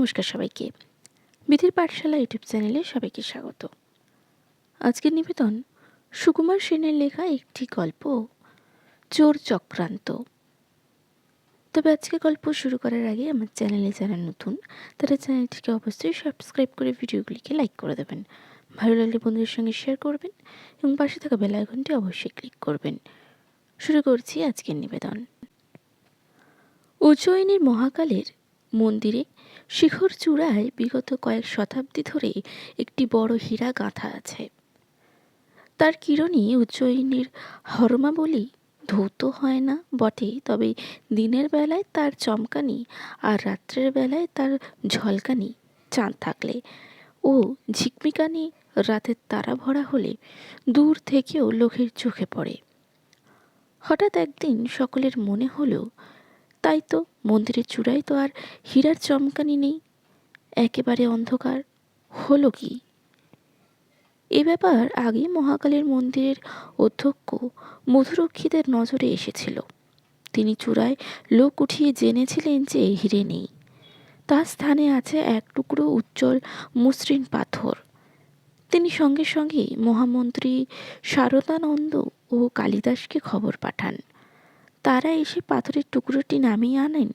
নমস্কার সবাইকে। বিধির পাঠশালা ইউটিউব চ্যানেলে সবাইকে স্বাগত। আজকের নিবেদন, সুকুমার সেনের লেখা একটি গল্প, চোর চক্রান্ত। তবে আজকে গল্প শুরু করার আগে আমার চ্যানেলে যারা নতুন, তারা চ্যানেলটিকে অবশ্যই সাবস্ক্রাইব করে ভিডিওগুলিকে লাইক করে দেবেন। ভালো লাগলে বন্ধুদের সঙ্গে শেয়ার করবেন এবং পাশে থাকা বেল আইকনটি অবশ্যই ক্লিক করবেন। শুরু করছি আজকের নিবেদন। উজ্জয়িনীর মহাকালের মন্দিরে। শিখর চূড়ায় বিগত কয়েক শতাব্দী ধরে একটি বড় হীরা গাঁথা আছে। তার কিরণই উজ্জয়িনীর হরমা বলি ধৌত হয় না, বটে, তবে দিনের বেলায় তার চমকানি আর রাত্রের বেলায় তার ঝলকানি। চাঁদ থাকলে ও ঝিকমিকানি রাতের তারা ভরা হলে দূর থেকেও লোকের চোখে পড়ে। হঠাৎ একদিন সকলের মনে হলো, তাই তো মন্দিরের চূড়ায় তো আর হীরার চমকানি নেই। একেবারে অন্ধকার। হলো কি? এ ব্যাপার আগে মহাকালের মন্দিরের অধ্যক্ষ মধুরক্ষীদের নজরে এসেছিল। তিনি চূড়ায় লোক উঠিয়ে জেনেছিলেন যে হিরে নেই। তার স্থানে আছে এক টুকরো উজ্জ্বল মসৃণ পাথর। তিনি সঙ্গে সঙ্গে মহামন্ত্রী শারদানন্দ ও কালিদাসকে খবর পাঠান। তারা এসে পাথরের টুকরোটি নামিয়ে আনেন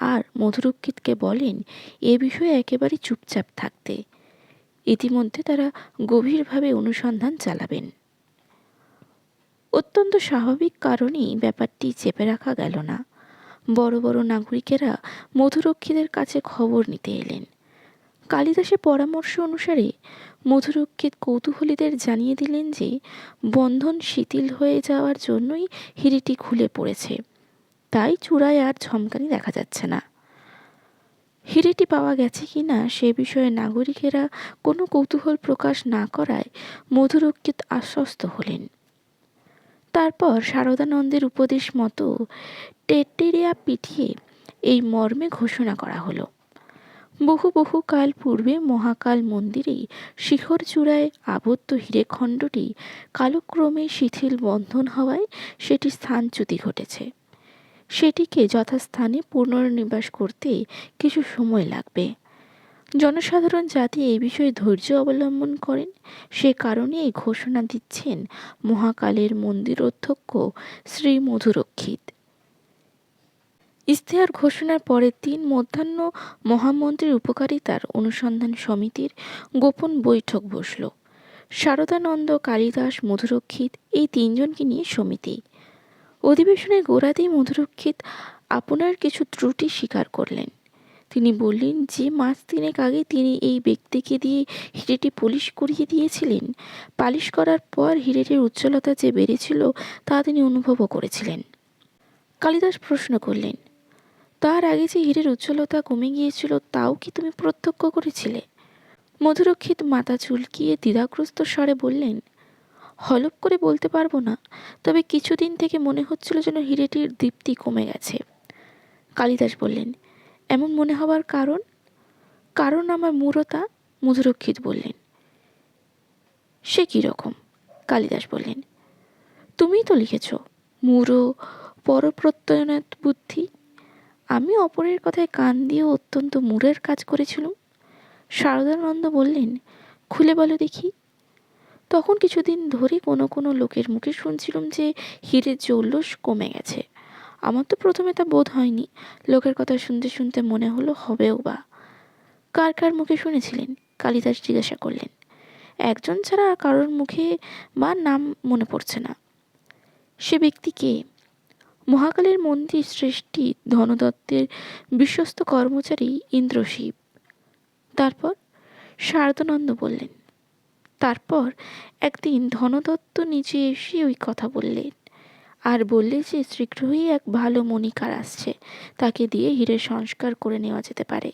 আর মধুরক্ষিতকে বলেন, এ বিষয়ে একেবারে চুপচাপ থাকতে। ইতিমধ্যে তারা গভীরভাবে অনুসন্ধান চালাবেন। অত্যন্ত স্বাভাবিক কারণেই ব্যাপারটি চেপে রাখা গেল না। বড় বড় নাগরিকেরা মধুরক্ষীদের কাছে খবর নিতে এলেন। কালিদাসের পরামর্শ অনুসারে মধুরক্ষিত কৌতূহলীদের জানিয়ে দিলেন যে, বন্ধন শিথিল হয়ে যাওয়ার জন্যই হিরিটি খুলে পড়েছে। তাই চূড়ায় আর ঝমকানি দেখা যাচ্ছে না। হিরেটি পাওয়া গেছে কি না সে বিষয়ে নাগরিকেরা কোনো কৌতূহল প্রকাশ না করায় মধুরক্ষিত আশ্বস্ত হলেন। তারপর শারদানন্দের উপদেশ মতো টেটেরিয়া পিঠিয়ে এই মর্মে ঘোষণা করা হলো। বহু বহু কাল পূর্বে মহাকাল মন্দিরে শিখর চূড়ায় আবদ্ধ হীরেখণ্ডটি কালক্রমে শিথিল বন্ধন হওয়ায় সেটি স্থানচ্যুতি ঘটেছে। সেটিকে যথাস্থানে পুনর্নিবাস করতে কিছু সময় লাগবে। জনসাধারণ যাতে এই বিষয়ে ধৈর্য অবলম্বন করেন। সে কারণে এই ঘোষণা দিচ্ছেন মহাকালের মন্দির অধ্যক্ষ শ্রী মধুরক্ষিত ইশতেহার ঘোষণার পরের দিন মধ্যাহ্ন মহামন্ত্রীর উপকারিতার অনুসন্ধান সমিতির গোপন বৈঠক বসল। শারদানন্দ, কালিদাস, মধুরক্ষিত এই তিনজনকে নিয়ে সমিতি। অধিবেশনের গোড়াতেই মধুরক্ষিত আপনার কিছু ত্রুটি স্বীকার করলেন। তিনি বললেন, যে মাস তিনেক আগে তিনি এই ব্যক্তিকে দিয়ে হিরেটি পলিশ করিয়ে দিয়েছিলেন, পালিশ করার পর হিরেটির উজ্জ্বলতা যে বেড়েছিল তা তিনি অনুভবও করেছিলেন। কালিদাস প্রশ্ন করলেন তার আগে যে হীরের উজ্জ্বলতা কমে গিয়েছিল, তাও কি তুমি প্রত্যক্ষ করেছিলে? মধুরক্ষিত মাথা চুলকিয়ে দ্বিধাগ্রস্ত স্বরে বললেন, হলপ করে বলতে পারব না, তবে কিছুদিন থেকে মনে হচ্ছিল যেন হিরেটির দীপ্তি কমে গেছে। কালিদাস বললেন, এমন মনে হওয়ার কারণ? কারণ আমার মূরতা মধুরক্ষিত বললেন, সে কীরকম কালিদাস বললেন, তুমিই তো লিখেছ, মূঢ় পরপ্রত্যয়নাথ বুদ্ধি? আমি অপরের কথায় কান দিয়ে অত্যন্ত মূরের কাজ করেছিলাম। শারদানন্দ বললেন, খুলে বলো দেখি। তখন কিছুদিন ধরে কোনো কোনো লোকের মুখে শুনছিলাম যে হীরের জৌলস কমে গেছে। আমার তো প্রথমে তা বোধ হয়নি। লোকের কথা শুনতে শুনতে মনে হলো, হবেও বা? কার কার মুখে শুনেছিলেন? কালিদাস জিজ্ঞাসা করলেন। একজন ছাড়া কারোর মুখে বা নাম মনে পড়ছে না। সে ব্যক্তি কে? মহাকালের মন্দির সৃষ্টি ধনদত্তের বিশ্বস্ত কর্মচারী ইন্দ্রশিব। তারপর শারদানন্দ বললেন, তারপর একদিন ধনদত্ত নিজে এসে ওই কথা বললেন আর বললে যে শীঘ্রই এক ভালো মণিকার আসছে, তাকে দিয়ে হীরের সংস্কার করে নেওয়া যেতে পারে।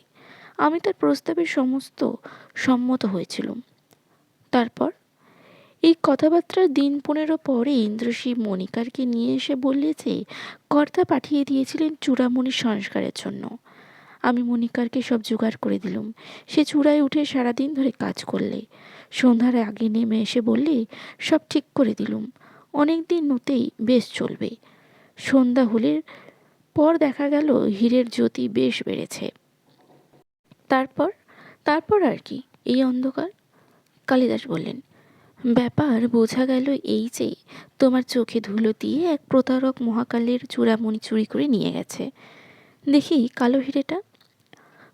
আমি তার প্রস্তাবে সমস্ত সম্মত হয়েছিলাম। তারপর এই কথাবার্তার দিন পনেরো পরে ইন্দ্রশিব মণিকারকে নিয়ে এসে বললে যে কর্তা পাঠিয়ে দিয়েছিলেন চূড়ামণি সংস্কারের জন্য। আমি মণিকারকে সব জোগাড় করে দিলুম। সে চূড়ায় উঠে সারাদিন ধরে কাজ করলে। সন্ধ্যার আগে নেমে এসে বললে, সব ঠিক করে দিলুম। অনেক দিন নতেই বেশ চলবে। সন্ধ্যা হলে পর দেখা গেল হীরের জ্যোতি বেশ বেড়েছে। তারপর? তারপর আর কি? এই অন্ধকার? কালিদাস বললেন ব্যাপার বোঝা গেল এই যে, তোমার চোখে ধুলো দিয়ে এক প্রতারক মহাকালের চূড়ামণি চুরি করে নিয়ে গেছে। দেখি কালো হিরেটা।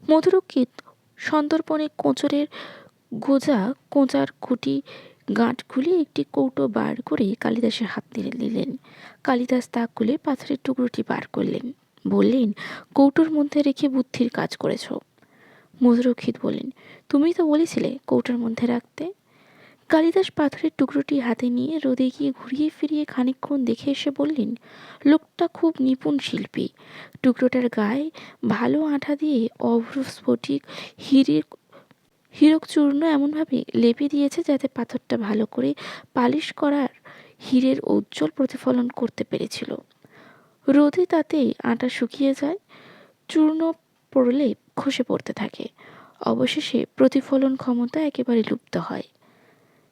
মধুরক্ষিত সন্তর্পণে কোঁচরের গোজা কোঁচার খুঁটি গাঁট খুলে একটি কৌটো বার করে কালিদাসের হাত দিলে দিলেন কালিদাস তা খুলে পাথরের টুকরোটি বার করলেন। বললেন, কৌটোর মধ্যে রেখে বুদ্ধির কাজ করেছ। মধুরক্ষিত বললেন, তুমি তো বলেছিলে কৌটোর মধ্যে রাখতে? কালিদাস পাথরের টুকরোটি হাতে নিয়ে রোদে গিয়ে ঘুরিয়ে ফিরিয়ে খানিকক্ষণ দেখে এসে বললেন, লোকটা খুব নিপুণ শিল্পী। টুকরোটার গায়ে ভালো আঠা দিয়ে অভ্র স্ফটিক হিরের হীরক চূর্ণ এমনভাবে লেপে দিয়েছে যাতে পাথরটা ভালো করে পালিশ করার হীরের উজ্জ্বল প্রতিফলন করতে পেরেছিল। রোদে তাতে আটা শুকিয়ে যায়, চূর্ণ পড়লে খসে পড়তে থাকে। অবশেষে প্রতিফলন ক্ষমতা একেবারে লুপ্ত হয়।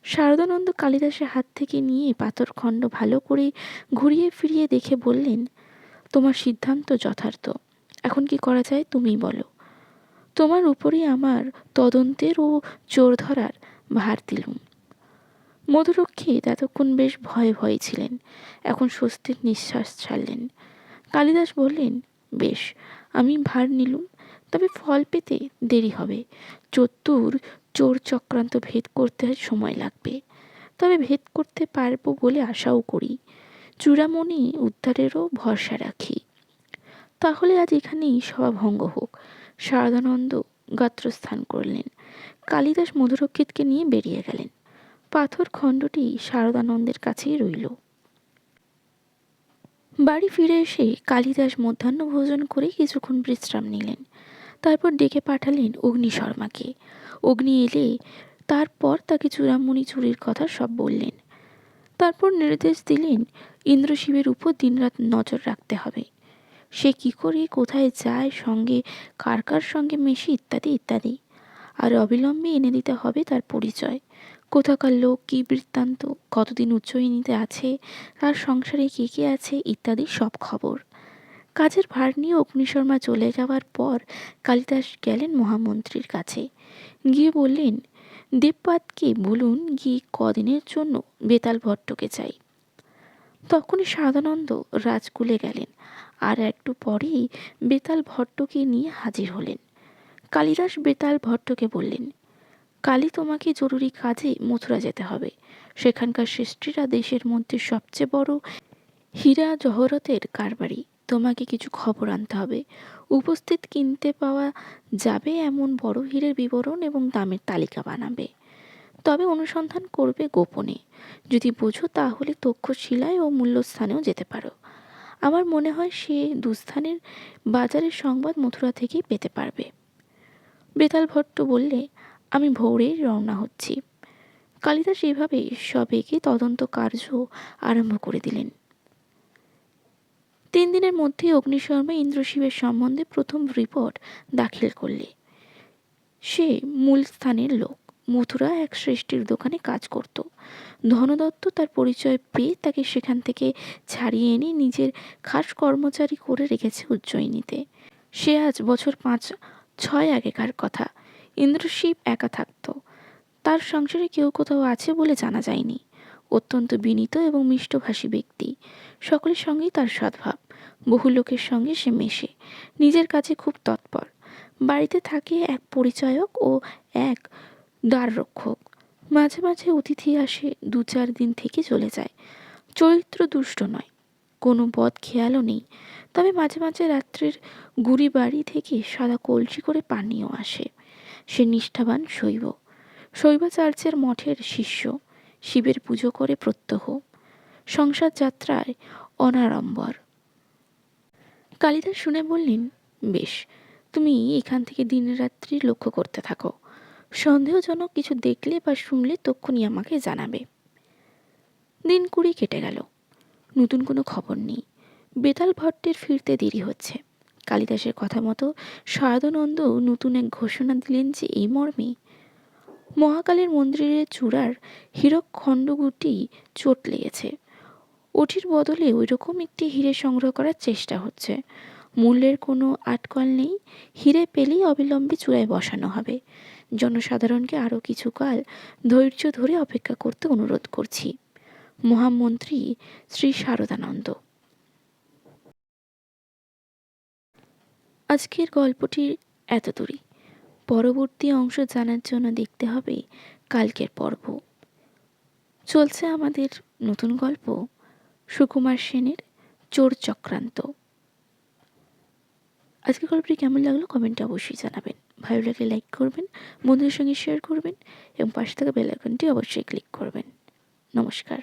শারদানন্দ কালিদাসের হাত থেকে নিয়ে পাথর খণ্ড ভালো করে ঘুরিয়ে ফিরিয়ে দেখে বললেন, তোমার সিদ্ধান্ত যথার্থ। এখন কি করা যায় তুমিই বলো। তোমার উপরেই আমার তদন্তের ও চোর ধরার ভার দিলুম। মধুরক্ষী ততক্ষণ বেশ ভয়ে ভয়ে ছিলেন। এখন স্বস্তির নিঃশ্বাস ছাড়লেন। কালিদাস বললেন, বেশ, আমি ভার নিলুম। তবে ফল পেতে দেরি হবে। চতুর চোর চক্রান্ত ভেদ করতে সময় লাগবে। তবে ভেদ করতে পারব বলে আশাও করি। চূড়ামণি উদ্ধারেরও ভরসা রাখি। তাহলে আজ এখানেই সভাভঙ্গ হোক। শারদানন্দ গাত্রস্থান করলেন। কালিদাস মধুরক্ষিতকে নিয়ে বেরিয়ে গেলেন। পাথর খণ্ডটি শারদানন্দের কাছেই রইল। বাড়ি ফিরে এসে কালিদাস মধ্যাহ্ন ভোজন করে কিছুক্ষণ বিশ্রাম নিলেন। তারপর ডেকে পাঠালেন অগ্নি শর্মাকে অগ্নি এলে তারপর তাকে চূড়ামণি চুরির কথা সব বললেন। তারপর নির্দেশ দিলেন, ইন্দ্রশিবের উপর দিনরাত নজর রাখতে হবে। সে কি করে, কোথায় যায়, সঙ্গে কার কার সঙ্গে মেশে ইত্যাদি ইত্যাদি। আর অবিলম্বে এনে দিতে হবে তার পরিচয়। কোথাকার লোক, কী বৃত্তান্ত, কতদিন উচ্চইনীতে আছে, তার সংসারে কে কে আছে ইত্যাদি সব খবর। কাজের ভার নিয়ে অগ্নিশর্মা চলে যাওয়ার পর কালিদাস গেলেন মহামন্ত্রীর কাছে। গিয়ে বললেন দেবপাতকে বলুন গিয়ে কদিনের জন্য বেতাল ভট্টকে চাই তখনই সাদানন্দ রাজকুলে গেলেন আর একটু পরেই বেতাল ভট্টকে নিয়ে হাজির হলেন। কালিদাস বেতাল ভট্টকে বললেন কালী তোমাকে জরুরি কাজে মথুরা যেতে হবে। সেখানকার সৃষ্টিরা দেশের মধ্যে সবচেয়ে বড় হীরা জহরতের কারবারি। তোমাকে কিছু খবর আনতে হবে। উপস্থিত কিনতে পাওয়া যাবে এমন বড় হীরের বিবরণ এবং দামের তালিকা বানাবে। তবে অনুসন্ধান করবে গোপনে। যদি বোঝো তাহলে তক্ষশিলায় ও মূল্যস্থানেও যেতে পারো। আমার মনে হয় সে দুস্থানের বাজারের সংবাদ মথুরা থেকেই পেতে পারবে। বেতাল ভট্ট বললে, আমি ভোরেই রওনা হচ্ছি। কালিদাস এভাবে সবেগে তদন্ত কার্য আরম্ভ করে দিলেন। তিন দিনের মধ্যেই অগ্নিশর্মা ইন্দ্রশিবের সম্বন্ধে প্রথম রিপোর্ট দাখিল করলে। সে মূল স্থানের লোক। মথুরা এক সৃষ্টির দোকানে কাজ করত। ধনদত্ত তার পরিচয় পেয়ে তাকে সেখান থেকে ছাড়িয়ে এনে নিজের খাস কর্মচারী করে রেখেছে উজ্জয়িনীতে সে আজ বছর পাঁচ, ছয় আগেকার কথা। ইন্দ্রশিব একা থাকত। তার সংসারে কেউ কোথাও আছে বলে জানা যায়নি। অত্যন্ত বিনীত এবং মিষ্টভাষী ব্যক্তি। সকলের সঙ্গেই তার সদ্ভাব। বহু লোকের সঙ্গে সে মেশে। নিজের কাছে খুব তৎপর। বাড়িতে থাকে এক পরিচয়ক ও এক দ্বাররক্ষক। মাঝে মাঝে অতিথি আসে দু চার দিন থেকে চলে যায়। চরিত্র দুষ্ট নয়। কোনো বদ খেয়ালও নেই। তবে মাঝে মাঝে রাত্রির গুড়ি বাড়ি থেকে সাদা কলসি করে পানীয় আসে। সে নিষ্ঠাবান শৈব। শৈবাচার্যের মঠের শিষ্য। শিবের পুজো করে প্রত্যহ। সংসার যাত্রায় অনাড়ম্বর। কালিদাস শুনে বললেন, বেশ, তুমি এখান থেকে দিনরাত্রি লক্ষ্য করতে থাকো। সন্দেহজনক কিছু দেখলে বা শুনলে তক্ষুনি আমাকে জানাবে। দিন কুড়ি কেটে গেল। নতুন কোনো খবর নেই। বেতাল ভট্টের ফিরতে দেরি হচ্ছে। কালিদাসের কথা মতো শারদানন্দ নতুন এক ঘোষণা দিলেন যে এই মর্মে মহাকালের মন্দিরের চূড়ার হীরক খণ্ডগুটি চোট লেগেছে। ওটির বদলে ওই রকম একটি হিরে সংগ্রহ করার চেষ্টা হচ্ছে। মূল্যের কোনো আটকল নেই, হিরে পেলেই অবিলম্বে চূড়ায় বসানো হবে। জনসাধারণকে আরও কিছুকাল ধৈর্য ধরে অপেক্ষা করতে অনুরোধ করছি। মহামন্ত্রী শ্রী শারদানন্দ। আজকের গল্পটি এত দূরই পরবর্তী অংশ জানার জন্য দেখতে হবে কালকের পর্ব। চলছে আমাদের নতুন গল্প সুকুমার সেনের চোর চক্রান্ত। আজকের গল্পটি কেমন লাগল কমেন্টে অবশ্যই জানাবেন। ভালো লাগলে লাইক করবেন, বন্ধুদের সঙ্গে শেয়ার করবেন এবং পাশে থাকা বেল আইকনটি অবশ্যই ক্লিক করবেন। নমস্কার।